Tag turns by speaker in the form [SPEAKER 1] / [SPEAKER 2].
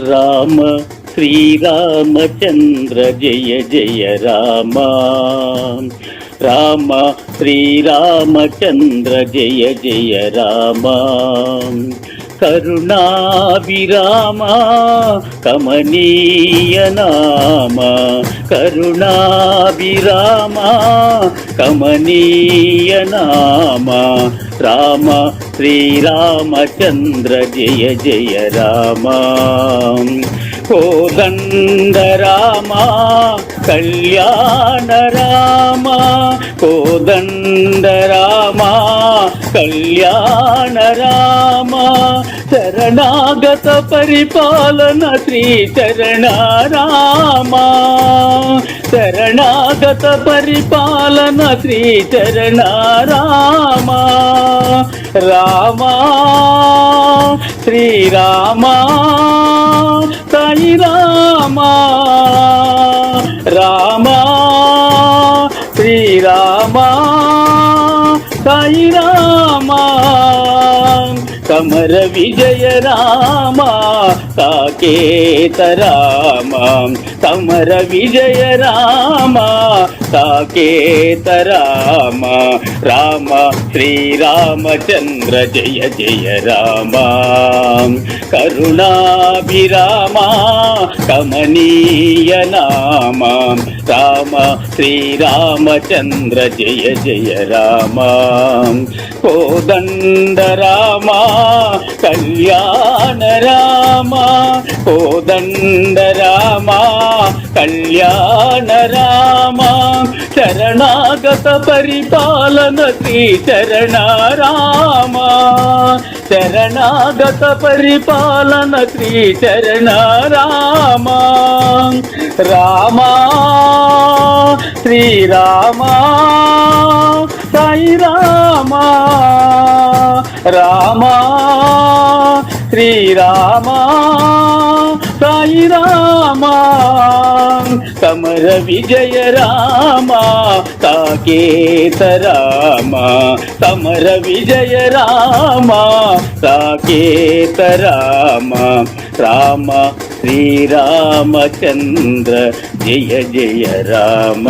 [SPEAKER 1] రామ శ్రీరామచంద్ర జయ జయ రామ. రామ శ్రీరామచంద్ర జయ జయ రామ. కరుణాభిరామ కమనీయ నామ. కరుణాభిరామ కమనీయ నామ రామ శ్రీరామచంద్ర జయ జయ రామ. కోదండ రామ కళ్యాణ రామ కోదండ రామ కళ్యాణ రామ శరణాగత పరిపాలన శ్రీ చరణ రామ శరణాగత పరిపాలన శ్రీ చరణ రామ రామ శ్రీరామ సాయి రామ రామ శ్రీరామ సాయి రామ కమర విజయ రామ సాకేత రామ కమర విజయ రామ సాకేత రామ రామ శ్రీరామచంద్ర జయ జయ రామ. కరుణాభిరామ కమనీయ నామ రామ శ్రీరామచంద్ర జయ జయ రామ కోదండ రామ కళ్యాణ రామ కోదండ రామ కళ్యాణ రామ శరణాగత పరిపాలన శ్రీ చరణ రామ శరణాగత పరిపాలన శ్రీ చరణ రామ రామ శ్రీరామ సాయి రామా రామా శ్రీరామా సాయి రామ సమర విజయ రామ సాకేత రామ. సమర విజయ రామ సాకేత రామ. రామ శ్రీరామచంద్ర జయ జయ రామ.